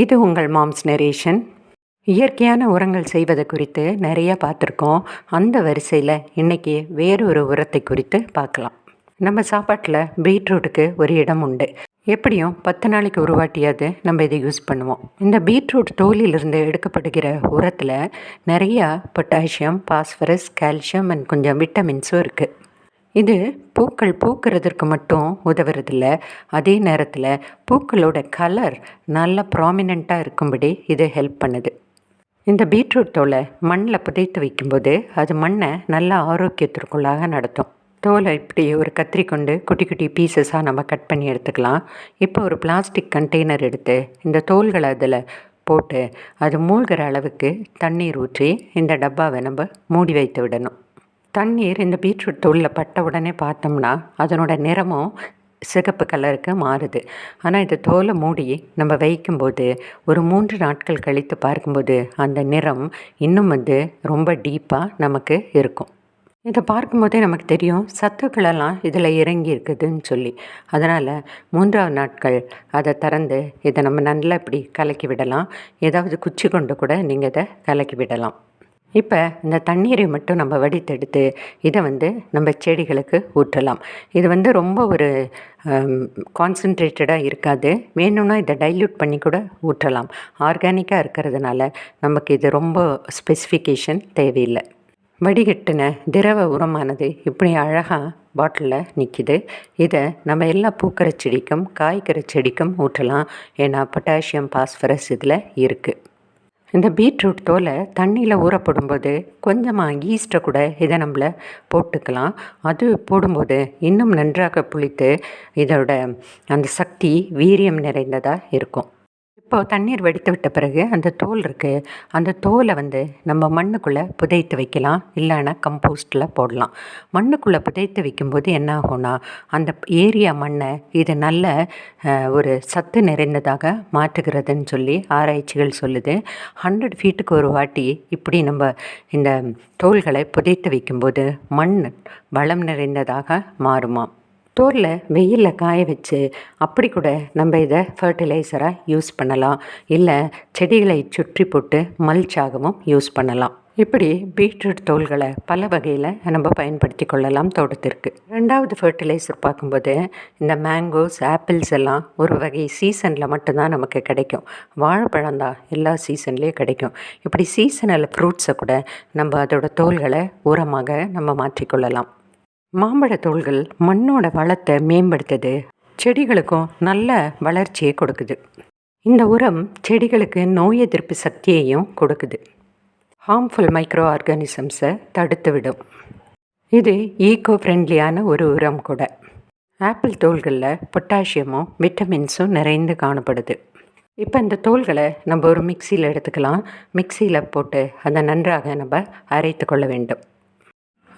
இது உங்கள் moms narration. இயற்கையான உரங்கள் செய்வது குறித்து நிறைய பார்த்துருக்கோம். அந்த வரிசையில் இன்றைக்கி வேறொரு உரத்தை குறித்து பார்க்கலாம். நம்ம சாப்பாட்டில் பீட்ரூட்டுக்கு ஒரு இடம் உண்டு. எப்படியும் பத்து நாளைக்கு ஒரு வாட்டியாவது நம்ம இதை யூஸ் பண்ணுவோம். இந்த பீட்ரூட் தோலிலிருந்து எடுக்கப்படுகிற உரத்தில் நிறையா பொட்டாசியம் பாஸ்பரஸ் கால்சியம் அண்ட் கொஞ்சம் விட்டமின்ஸும் இருக்குது இது பூக்கள் பூக்கிறதுக்கு மட்டும் உதவுறதில்ல. அதே நேரத்தில் பூக்களோட கலர் நல்லா ப்ராமினெண்ட்டாக இருக்கும்படி இது ஹெல்ப் பண்ணுது. இந்த பீட்ரூட் தோலை மண்ணில் புதைத்து வைக்கும்போது அது மண்ணை நல்லா ஆரோக்கியத்திற்குள்ளாக நடத்தும். தோலை இப்படி ஒரு கத்திரி கொண்டு குட்டி குட்டி பீசஸாக நம்ம கட் பண்ணி எடுத்துக்கலாம். இப்போ ஒரு பிளாஸ்டிக் கண்டெய்னர் எடுத்து இந்த தோல்களை அதில் போட்டு அது மூழ்கிற அளவுக்கு தண்ணீர் ஊற்றி இந்த டப்பாவை நம்ம மூடி வைத்து விடணும். தண்ணீர் இந்த பீட்ரூட் தூளில் பட்ட உடனே பார்த்தோம்னா அதனோட நிறமும் சிகப்பு கலருக்கு மாறுது. ஆனால் இது தோலை மூடி நம்ம வைக்கும்போது ஒரு மூன்று நாட்கள் கழித்து பார்க்கும்போது அந்த நிறம் இன்னும் வந்து ரொம்ப டீப்பாக நமக்கு இருக்கும். இதை பார்க்கும்போதே நமக்கு தெரியும் சத்துக்களெல்லாம் இதில் இறங்கி இருக்குதுன்னு சொல்லி. அதனால் மூன்றாவது நாட்கள் அதை திறந்து இதை நம்ம நல்லா இப்படி கலக்கி விடலாம். ஏதாவது குச்சி கொண்டு கூட நீங்கள் இதை கலக்கி விடலாம். இப்போ இந்த தண்ணீரை மட்டும் நம்ம வடித்தெடுத்து இதை வந்து நம்ம செடிகளுக்கு ஊற்றலாம். இது வந்து ரொம்ப ஒரு கான்சன்ட்ரேட்டடாக இருக்காது. வேணும்னா இதை டைல்யூட் பண்ணி கூட ஊற்றலாம். ஆர்கானிக்காக இருக்கிறதுனால நமக்கு இது ரொம்ப ஸ்பெசிஃபிகேஷன் தேவையில்லை. வடிகட்டின திரவ உரமானது இப்படி அழகாக பாட்டிலில் நிற்கிது இதை நம்ம எல்லா பூக்கிற செடிக்கும் காய்க்கிற செடிக்கும் ஊற்றலாம். ஏன்னா பொட்டாசியம் பாஸ்பரஸ் இதில் இருக்குது இந்த பீட்ரூட் தோலை தண்ணியில் ஊறப்படும்போது கொஞ்சமாக ஈஸ்ட்டை கூட இதை நம்மள போட்டுக்கலாம். அது போடும்போது இன்னும் நன்றாக புளித்து இதோட அந்த சக்தி வீரியம் நிறைந்ததாக இருக்கும். இப்போ தண்ணீர் வடித்து விட்ட பிறகு அந்த தோல் இருக்குது அந்த தோலை வந்து நம்ம மண்ணுக்குள்ளே புதைத்து வைக்கலாம். இல்லைன்னா கம்போஸ்ட்டில் போடலாம். மண்ணுக்குள்ளே புதைத்து வைக்கும்போது என்ன ஆகும்னா அந்த ஏரியா மண்ணை இது நல்ல ஒரு சத்து நிறைந்ததாக மாற்றுகிறதுன்னு சொல்லி ஆராய்ச்சிகள் சொல்லுது. ஹண்ட்ரட் ஃபீட்டுக்கு ஒரு வாட்டி இப்படி நம்ம இந்த தோள்களை புதைத்து வைக்கும்போது மண் வளம் நிறைந்ததாக மாறுமா தோரில் வெயிலில் காய வச்சு அப்படி கூட நம்ம இதை ஃபர்டிலைசராக யூஸ் பண்ணலாம். இல்லை செடிகளை சுற்றி போட்டு மல்ச்சாகவும் யூஸ் பண்ணலாம். இப்படி பீட்ரூட் தோள்களை பல வகையில் நம்ம பயன்படுத்தி கொள்ளலாம் தோட்டத்திற்கு. ரெண்டாவது ஃபர்டிலைசர் பார்க்கும்போது இந்த மேங்கோஸ் ஆப்பிள்ஸ் எல்லாம் ஒரு வகை சீசனில் மட்டும்தான் நமக்கு கிடைக்கும். வாழைப்பழம் தான் எல்லா சீசன்லேயும் கிடைக்கும். இப்படி சீசனல் ஃப்ரூட்ஸை கூட நம்ம அதோட தோள்களை உரமாக நம்ம மாற்றிக்கொள்ளலாம் மாம்பழ தோள்கள் மண்ணோட வளத்தை மேம்படுத்துது. செடிகளுக்கும் நல்ல வளர்ச்சியை கொடுக்குது. இந்த உரம் செடிகளுக்கு நோய் எதிர்ப்பு சக்தியையும் கொடுக்குது. ஹார்ம்ஃபுல் மைக்ரோ ஆர்கானிசம்ஸை தடுத்து விடும். இது ஈகோ ஃப்ரெண்ட்லியான ஒரு உரம் கூட. ஆப்பிள் தோள்களில் பொட்டாசியமும் விட்டமின்ஸும் நிறைந்து காணப்படுது. இப்போ இந்த தோள்களை நம்ம ஒரு மிக்சியில் எடுத்துக்கலாம். மிக்சியில் போட்டு அதை நன்றாக நம்ம அரைத்து கொள்ள வேண்டும்.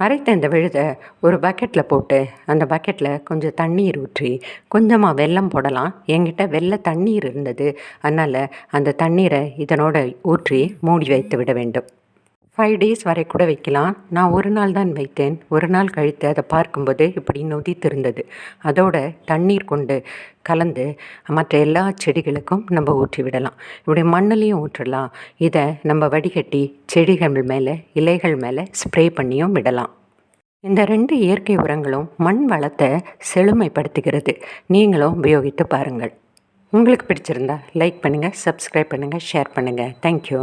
அரைத்த இந்த விழுதை ஒரு பக்கெட்டில் போட்டு அந்த பக்கெட்டில் கொஞ்சம் தண்ணீர் ஊற்றி கொஞ்சமாக வெல்லம் போடலாம். என்கிட்ட வெள்ளை தண்ணீர் இருந்தது. அதனால் அந்த தண்ணீரை இதனோட ஊற்றி மூடி வைத்து விட வேண்டும். ஃபைவ் டேஸ் வரை கூட வைக்கலாம். நான் ஒரு நாள் தான் வைத்தேன். ஒரு நாள் கழித்து அதை பார்க்கும்போது இப்படி நொதித்திருந்தது. அதோட தண்ணீர் கொண்டு கலந்து மற்ற எல்லா செடிகளுக்கும் நம்ம ஊற்றி விடலாம். இப்படி மண்ணிலையும் ஊற்றலாம். இதை நம்ம வடிகட்டி செடிகள் மேலே இலைகள் மேலே ஸ்ப்ரே பண்ணியும் விடலாம். இந்த ரெண்டு இயற்கை உரங்களும் மண் வளத்தை செழுமைப்படுத்துகிறது. நீங்களும் உபயோகித்து பாருங்கள். உங்களுக்கு பிடிச்சிருந்தா லைக் பண்ணுங்கள் சப்ஸ்கிரைப் பண்ணுங்கள் ஷேர் பண்ணுங்கள் தேங்க்யூ